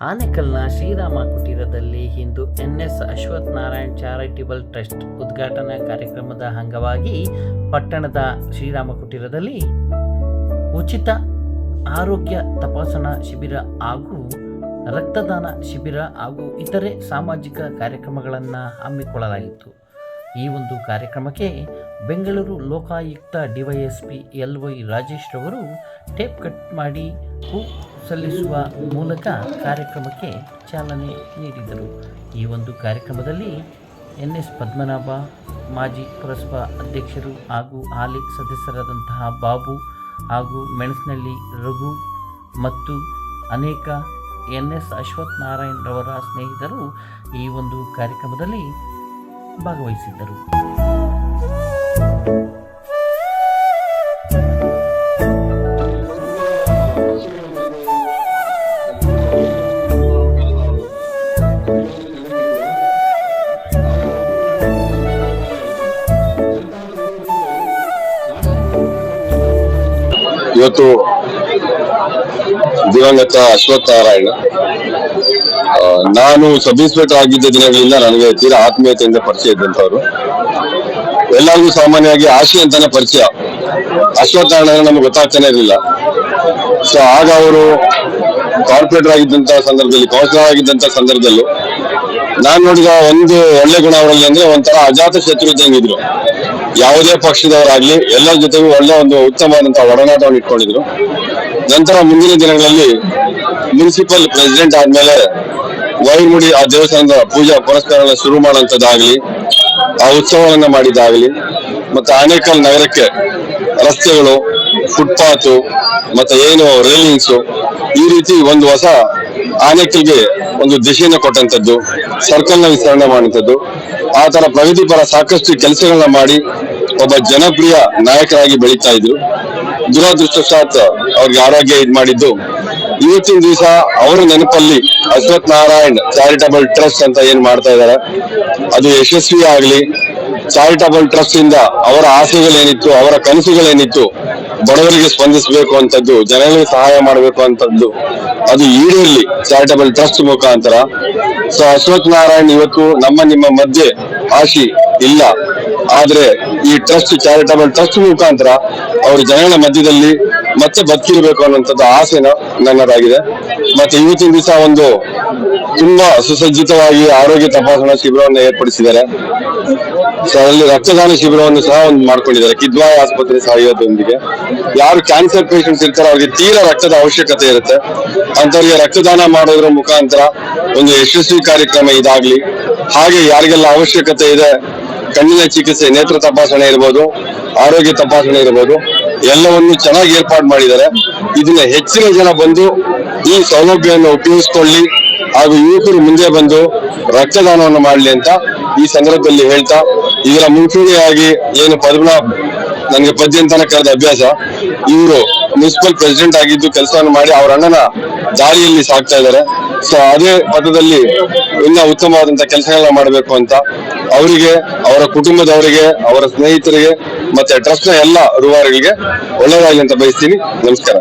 ಆನೇಕಲ್ನ ಶ್ರೀರಾಮ ಕುಟೀರದಲ್ಲಿ ಇಂದು NS Ashwath Narayan charitable trust ಉದ್ಘಾಟನಾ ಕಾರ್ಯಕ್ರಮದ ಅಂಗವಾಗಿ ಪಟ್ಟಣದ ಶ್ರೀರಾಮ ಕುಟೀರದಲ್ಲಿ ಉಚಿತ ಆರೋಗ್ಯ ತಪಾಸಣಾ ಶಿಬಿರ ಹಾಗೂ ರಕ್ತದಾನ ಶಿಬಿರ ಹಾಗೂ ಇತರೆ ಸಾಮಾಜಿಕ ಕಾರ್ಯಕ್ರಮಗಳನ್ನು ಹಮ್ಮಿಕೊಳ್ಳಲಾಗಿತ್ತು ಈ ಒಂದು ಕಾರ್ಯಕ್ರಮಕ್ಕೆ Bengaluru Lokayukta DySP L Y Rajesh ರವರು ಟೇಪ್ ಕಟ್ ಮಾಡಿ ಹೂ ಸಲ್ಲಿಸುವ ಮೂಲಕ ಕಾರ್ಯಕ್ರಮಕ್ಕೆ ಚಾಲನೆ ನೀಡಿದರು. ಈ ಒಂದು ಕಾರ್ಯಕ್ರಮದಲ್ಲಿ ಎನ್ ಎಸ್ ಪದ್ಮನಾಭ, ಮಾಜಿ ಪುರಸಭಾ ಅಧ್ಯಕ್ಷರು ಹಾಗೂ ಹಾಲಿ ಸದಸ್ಯರಾದಂತಹ ಬಾಬು ಹಾಗೂ ಮೆಣಸಿನಲ್ಲಿ ರಘು ಮತ್ತು ಅನೇಕ ಎನ್ ಎಸ್ ಅಶ್ವಥ್ ನಾರಾಯಣ್ ರವರ ಸ್ನೇಹಿತರು ಈ ಒಂದು ಕಾರ್ಯಕ್ರಮದಲ್ಲಿ ಭಾಗವಹಿಸಿದ್ದರು. ಇವತ್ತು ದಿವಂಗತ ಅಶ್ವಥ್ ನಾರಾಯಣ ನಾನು ಸಬ್ ಇನ್ಸ್ಪೆಕ್ಟರ್ ಆಗಿದ್ದ ದಿನಗಳಿಂದ ನನಗೆ ತೀರಾ ಆತ್ಮೀಯತೆಯಿಂದ ಪರಿಚಯ ಇದ್ದಂಥವ್ರು. ಎಲ್ಲರಿಗೂ ಸಾಮಾನ್ಯವಾಗಿ ಆಶಿ ಅಂತಾನೆ ಪರಿಚಯ. ಅಶ್ವಥ್ ನಾರಾಯಣ ನಮ್ಗೆ ಗೊತ್ತಾಗ್ತಾನೆ ಇರಲಿಲ್ಲ. ಸೊ ಆಗ ಅವರು ಕಾರ್ಪೊರೇಟರ್ ಆಗಿದ್ದಂತ ಸಂದರ್ಭದಲ್ಲಿ ಕೌನ್ಸಿಲರ್ ಆಗಿದ್ದಂತ ಸಂದರ್ಭದಲ್ಲೂ, ನಾನ್ ನೋಡಿದ ಒಂದು ಒಳ್ಳೆ ಗುಣ ಅವರಲ್ಲಿ ಅಂದ್ರೆ ಒಂಥರ ಅಜಾತ ಶತ್ರು ಇದ್ದಂಗಿದ್ರು ಯಾವುದೇ ಪಕ್ಷದವರಾಗ್ಲಿ ಎಲ್ಲರ ಜೊತೆಗೂ ಒಳ್ಳೆ ಒಂದು ಉತ್ತಮವಾದಂತಹ ಒಡನಾಟವನ್ನು ಇಟ್ಕೊಂಡಿದ್ರು. ನಂತರ ಮುಂದಿನ ದಿನಗಳಲ್ಲಿ ಮುನ್ಸಿಪಲ್ ಪ್ರೆಸಿಡೆಂಟ್ ಆದ್ಮೇಲೆ ವೈರ್ಮುಡಿ ಆ ದೇವಸ್ಥಾನದ ಪೂಜಾ ಪುರಸ್ಕಾರಗಳನ್ನ ಶುರು ಮಾಡುವಂತದ್ದಾಗ್ಲಿ ಆ ಉತ್ಸವಗಳನ್ನ ಮಾಡಿದ್ದಾಗ್ಲಿ, ಮತ್ತೆ ಆನೇಕಲ್ ನಗರಕ್ಕೆ ರಸ್ತೆಗಳು ಫುಟ್ಪಾತ್ ಮತ್ತೆ ಏನು ರೈಲಿಂಗ್ಸ್ ಈ ರೀತಿ ಒಂದು ಹೊಸ ಆನೇಕಲ್ಗೆ ಒಂದು ದಿಶೆಯನ್ನು ಕೊಟ್ಟಂತದ್ದು ಸರ್ಕಲ್ನ ವಿಸ್ತರಣೆ ಮಾಡಿದ್ದು ಆ ತರ ಪ್ರಗತಿಪರ ಸಾಕಷ್ಟು ಕೆಲಸಗಳನ್ನ ಮಾಡಿ ಒಬ್ಬ ಜನಪ್ರಿಯ ನಾಯಕರಾಗಿ ಬೆಳೀತಾ ಇದ್ರು. ದುರಾದೃಷ್ಟಶಾತ್ ಅವ್ರಿಗೆ ಆರೋಗ್ಯ ಇದ್ ಮಾಡಿದ್ದು. ಇವತ್ತಿನ ದಿವಸ ಅವರ ನೆನಪಲ್ಲಿ ಅಶ್ವಥ್ ನಾರಾಯಣ್ ಚಾರಿಟಬಲ್ ಟ್ರಸ್ಟ್ ಅಂತ ಏನ್ ಮಾಡ್ತಾ ಇದ್ದಾರೆ ಅದು ಯಶಸ್ವಿ ಆಗ್ಲಿ ಚಾರಿಟಬಲ್ ಟ್ರಸ್ಟ್ ಇಂದ ಅವರ ಆಸೆಗಳೇನಿತ್ತು, ಅವರ ಕನಸುಗಳೇನಿತ್ತು ಬಡವರಿಗೆ ಸ್ಪಂದಿಸಬೇಕು ಅಂತದ್ದು ಜನರಿಗೆ ಸಹಾಯ ಮಾಡಬೇಕು ಅಂತದ್ದು, ಅದು ಈಡೇರ್ಲಿ. ಚಾರಿಟಬಲ್ ಟ್ರಸ್ಟ್ ಮುಖಾಂತರ. ಸೊ ಅಶ್ವಥ್ ನಾರಾಯಣ್ ಇವತ್ತು ನಮ್ಮ ನಿಮ್ಮ ಮಧ್ಯೆ ಆಶಿ ಇಲ್ಲ. ಆದ್ರೆ ಈ ಟ್ರಸ್ಟ್ ಚಾರಿಟಬಲ್ ಟ್ರಸ್ಟ್ ಮುಖಾಂತರ ಅವರು ಜನಗಳ ಮಧ್ಯದಲ್ಲಿ ಮತ್ತೆ ಬದುಕಿರ್ಬೇಕು ಅನ್ನುವಂಥದ್ದು ಆಸೆನ ನನ್ನದಾಗಿದೆ. ಮತ್ತೆ ಇವತ್ತಿನ ದಿವಸ ಒಂದು ತುಂಬಾ ಸುಸಜ್ಜಿತವಾಗಿ ಆರೋಗ್ಯ ತಪಾಸಣಾ ಶಿಬಿರವನ್ನು ಏರ್ಪಡಿಸಿದ್ದಾರೆ. ಸೊ ಅಲ್ಲಿ ರಕ್ತದಾನ ಶಿಬಿರವನ್ನು ಸಹ ಒಂದು ಮಾಡ್ಕೊಂಡಿದ್ದಾರೆ. ಕಿದ್ವಾಯಿ ಆಸ್ಪತ್ರೆ ಸಹಯೋಗದೊಂದಿಗೆ ಯಾರು ಕ್ಯಾನ್ಸರ್ ಪೇಷಂಟ್ಸ್ ಇರ್ತಾರೋ ಅವ್ರಿಗೆ ತೀರಾ ರಕ್ತದ ಅವಶ್ಯಕತೆ ಇರುತ್ತೆ. ಅಂತವ್ರಿಗೆ ರಕ್ತದಾನ ಮಾಡೋದ್ರ ಮುಖಾಂತರ ಒಂದು ಯಶಸ್ವಿ ಕಾರ್ಯಕ್ರಮ ಇದಾಗ್ಲಿ. ಹಾಗೆ ಯಾರಿಗೆಲ್ಲ ಅವಶ್ಯಕತೆ ಇದೆ ಕಣ್ಣಿನ ಚಿಕಿತ್ಸೆ, ನೇತ್ರ ತಪಾಸಣೆ ಇರ್ಬೋದು, ಆರೋಗ್ಯ ತಪಾಸಣೆ ಇರ್ಬೋದು, ಎಲ್ಲವನ್ನು ಚೆನ್ನಾಗಿ ಏರ್ಪಾಡು ಮಾಡಿದ್ದಾರೆ. ಇದನ್ನ ಹೆಚ್ಚಿನ ಜನ ಬಂದು ಈ ಸೌಲಭ್ಯವನ್ನು ಉಪಯೋಗಿಸ್ಕೊಳ್ಳಿ ಹಾಗೂ ಯುವಕರು ಮುಂದೆ ಬಂದು ರಕ್ತದಾನವನ್ನು ಮಾಡಲಿ ಅಂತ ಈ ಸಂದರ್ಭದಲ್ಲಿ ಹೇಳ್ತಾ, ಇದರ ಮುಂಚೂಣಿಯಾಗಿ ಏನು ಪದ್ಮನಾಭ್ ನನಗೆ ಪದ್ಯ ಅಂತಾನೆ ಕರೆದ ಅಭ್ಯಾಸ, ಇವರು ಮುನ್ಸಿಪಲ್ ಪ್ರೆಸಿಡೆಂಟ್ ಆಗಿದ್ದು ಕೆಲಸವನ್ನು ಮಾಡಿ ಅವರ ಅಣ್ಣನ ದಾರಿಯಲ್ಲಿ ಸಾಕ್ತಾ ಇದ್ದಾರೆ. ಸೊ ಅದೇ ಪದದಲ್ಲಿ ಇನ್ನ ಉತ್ತಮವಾದಂತ ಕೆಲಸಗಳನ್ನ ಮಾಡಬೇಕು ಅಂತ ಅವರಿಗೆ ಅವರ ಕುಟುಂಬದವರಿಗೆ ಅವರ ಸ್ನೇಹಿತರಿಗೆ ಮತ್ತೆ ಟ್ರಸ್ಟ್ನ ಎಲ್ಲ ರೂವಾರಿಗಳಿಗೆ ಒಳ್ಳೆಯದಾಗಲಿ ಅಂತ ಬಯಸ್ತೀನಿ. ನಮಸ್ಕಾರ.